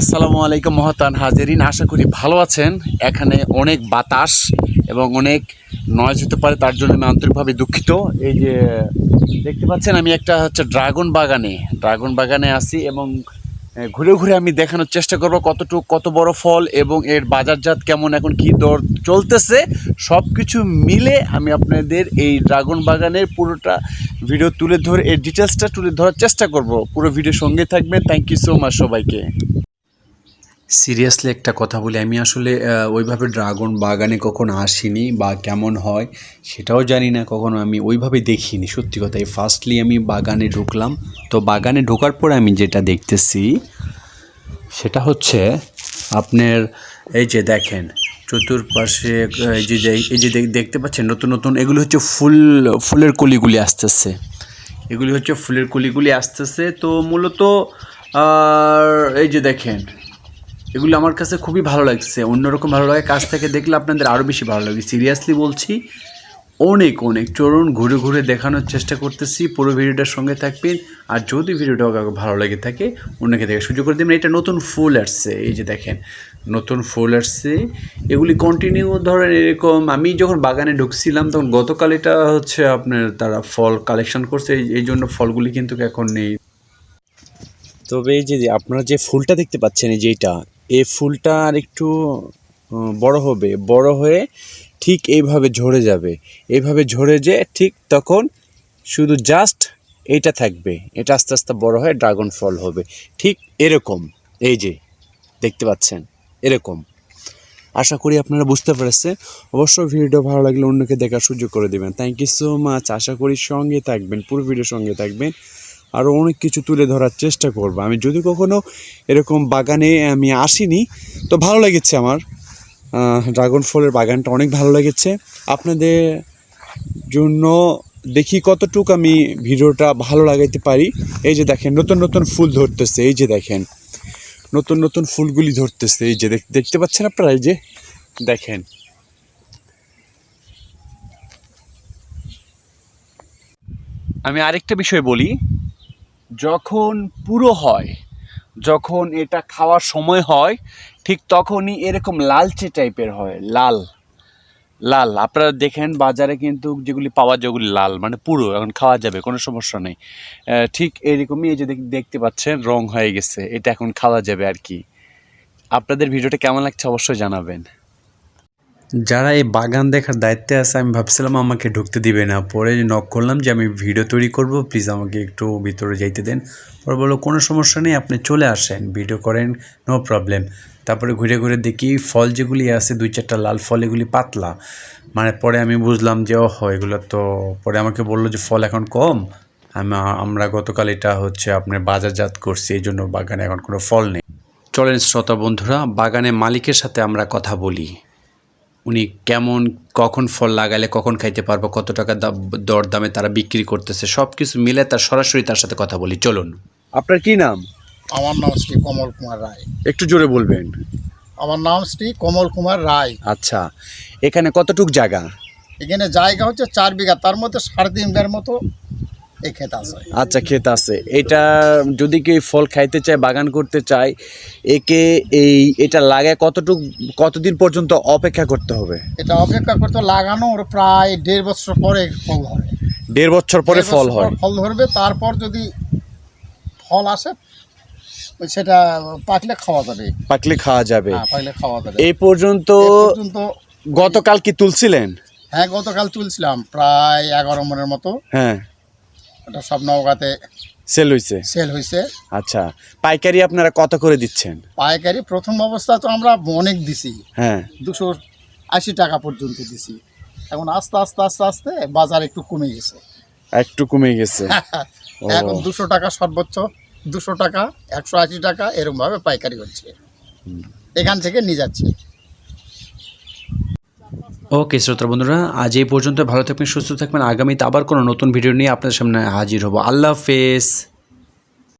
আসসালামু আলাইকুম মহতান হাজেরিন, আশা করি ভালো আছেন। এখানে অনেক বাতাস এবং অনেক নয়েজ হতে পারে, তার জন্য আমি আন্তরিকভাবে দুঃখিত। এই যে দেখতে পাচ্ছেন, আমি একটা হচ্ছে ড্রাগন বাগানে ড্রাগন বাগানে আছি এবং ঘুরে ঘুরে আমি দেখানোর চেষ্টা করব কতটুকু, কত বড় ফল এবং এর বাজারজাত কেমন, এখন কি দর চলতেছে সব কিছু মিলে আমি আপনাদের এই ড্রাগন বাগানের পুরোটা ভিডিও তুলে ধরে, এর ডিটেলসটা তুলে ধরার চেষ্টা করব। পুরো ভিডিও সঙ্গে থাকবেন। থ্যাংক ইউ সো মাচ সবাইকে। সিরিয়াসলি একটা কথা বলি, আমি আসলে ওইভাবে ড্রাগন বাগানে কখনো আসিনি বা কেমন হয় সেটাও জানি না, কখনো আমি ওইভাবে দেখিনি। সত্যি কথা, এই ফার্স্টলি আমি বাগানে ঢুকলাম। তো বাগানে ঢোকার পরে আমি যেটা দেখতেছি, সেটা হচ্ছে আপনার, এই যে দেখেন, চতুর্পাশে এই যে এই যে দেখতে পাচ্ছেন নতুন নতুন, এগুলো হচ্ছে ফুল, ফুলের কলিগুলি আসতেছে। এগুলি হচ্ছে ফুলের কলিগুলি আসতেছে। তো মূলত এই যে দেখেন এগুলো আমার কাছে খুবই ভালো লাগছে। অন্যরকম ভালো লাগে কাছ থেকে দেখলে আপনাদের আরও বেশি ভালো লাগে। সিরিয়াসলি বলছি, অনেক অনেক। চলুন ঘুরে ঘুরে দেখানোর চেষ্টা করতেছি। পুরো ভিডিওটার সঙ্গে থাকবেন। আর যদি ভিডিওটা ভালো লেগে থাকে, অন্যকে দেখে সুযোগ করে দেবেন। এটা নতুন ফুল আসছে। এই যে দেখেন, নতুন ফুল আসছে। এগুলি কন্টিনিউ ধরেন এরকম, আমি যখন বাগানে ঢুকছিলাম, তখন গতকাল এটা হচ্ছে আপনার তারা ফল কালেকশন করছে। এই জন্য ফলগুলি কিন্তু এখন নেই। তবে এই যে, আপনারা যে ফুলটা দেখতে পাচ্ছেন, এই যেটা এই ফুলটা আর একটু বড় হবে। বড় হয়ে ঠিক এইভাবে ঝরে যাবে। এইভাবে ঝরে যে ঠিক তখন শুধু জাস্ট এইটা থাকবে। এটা আস্তে আস্তে বড় হয়ে ড্রাগন ফল হবে। ঠিক এরকম। এই যে, দেখতে পাচ্ছেন? এরকম। আশা করি আপনারা বুঝতে পেরেছেন। অবশ্যই ভিডিওটা ভালো লাগলে অন্যকে দেখার সুযোগ করে দেবেন। থ্যাংক ইউ সো মাচ আশা করি সঙ্গে থাকবেন। পুরো ভিডিও সঙ্গে থাকবেন। আরও অনেক কিছু তুলে ধরার চেষ্টা করব। আমি যদি কখনো এরকম বাগানে আমি আসিনি, তো ভালো লেগেছে আমার। ড্রাগন ফলের বাগানটা অনেক ভালো লেগেছে। আপনাদের জন্য দেখি কতটুকু আমি ভিডিওটা ভালো লাগাইতে পারি। এই যে দেখেন, নতুন নতুন ফুল ধরতেছে, এই যে দেখেন। নতুন নতুন ফুলগুলি ধরতেছে, এই যে দেখ- দেখতে পাচ্ছেন আপনারা? এই যে দেখেন। আমি আরেকটা বিষয় বলি। যখন পুরো হয়, যখন এটা খাওয়ার সময় হয়, ঠিক তখনই এরকম লালচে টাইপের হয়, লাল। লাল। আপনারা দেখেন বাজারে কিন্তু যেগুলি পাওয়া যায় ওগুলি লাল মানে পুরো, এখন খাওয়া যাবে, কোনো সমস্যা নেই। ঠিক এরকমই এই যে দেখতে পাচ্ছেন, রং হয়ে গেছে, এটা এখন খাওয়া যাবে আর কি। আপনাদের ভিডিওটা কেমন লাগছে অবশ্যই জানাবেন। যারা এই বাগান দেখার দায়িত্বে আছে, আমি ভাবছিলাম আমাকে ঢুকতে দিবে না। পরে নক করলাম যে, আমি ভিডিও তৈরি করব প্লিজ আমাকে একটু ভিতরে যাইতে দেন। পরে বলল, কোনো সমস্যা নেই, আপনি চলে আসেন ভিডিও করেন নো প্রবলেম তারপরে ঘুরে ঘুরে দেখি ফল যেগুলি আছে, দুই চারটা লাল ফল, এগুলি পাতলা। মানে পরে আমি বুঝলাম যে ও এগুলো তো পরে আমাকে বলল যে, ফল এখন কম। আমা- আমরা গতকাল এটা হচ্ছে আপনার বাজারজাত করছি, এই জন্য বাগানে এখন কোনো ফল নেই। চলেন শ্রোতা বন্ধুরা বাগানে মালিকের সাথে আমরা কথা বলি। উনি কেমন কখন ফল লাগালে কখন খাইতে পারব কত টাকা দর দামে তারা বিক্রি করতেছে সব কিছু মিলে তার সরাসরি তার সাথে কথা বলি। চলুন। আপনার কি নাম? আমার নাম শ্রী কমল কুমার রায়। একটু জোরে বলবেন। আমার নাম শ্রী কমল কুমার রায়। আচ্ছা এখানে কতটুক জায়গা? এখানে জায়গা হচ্ছে চার বিঘা তার মধ্যে সাড়ে তিন বিঘার মতো এই ক্ষেত আছে। আচ্ছা ক্ষেত আছে। এটা যদি কেউ ফল খাইতে চায় বাগান করতে চায় একে এই এটা লাগায় কতটুক কতদিন পর্যন্ত অপেক্ষা করতে হবে? এটা অপেক্ষা করতে লাগানোর প্রায় দেড় বছর পরে ফল ধরে। দেড় বছর পরে ফল হয়। ফল ধরবে তারপর যদি ফল আসে সেটা পাকলে খাওয়া যাবে। পাকলে খাওয়া যাবে। হ্যাঁ পাকলে খাওয়া যাবে। এই পর্যন্ত গতকাল কি তুলছিলেন? হ্যাঁ গতকাল তুলছিলাম প্রায় এগারো মনের মতো। হ্যাঁ। ওটা সব নওগাঁতে সেল হয়েছে সেল হয়েছে আচ্ছা পাইকারি আপনারা কত করে দিচ্ছেন? পাইকারি প্রথম অবস্থা তো আমরা অনেক দিছি। হ্যাঁ। দুশো আশি টাকা পর্যন্ত দিছি। এখন আস্তে আস্তে আস্তে আস্তে বাজার একটু কমে গেছে। একটু কমে গেছে। এখন দুশো টাকা সর্বোচ্চ দুশো টাকা একশো আশি টাকা এরকমভাবে পাইকারি হচ্ছে। এখান থেকে নিয়ে যাচ্ছে। ওকে শ্রোতা বন্ধুরা, আজ এই পর্যন্ত ভালো থাকবেন, সুস্থ থাকবেন। আগামীতে আবার কোনো নতুন ভিডিও নিয়ে আপনাদের সামনে হাজির হব। আল্লাহ হাফেজ।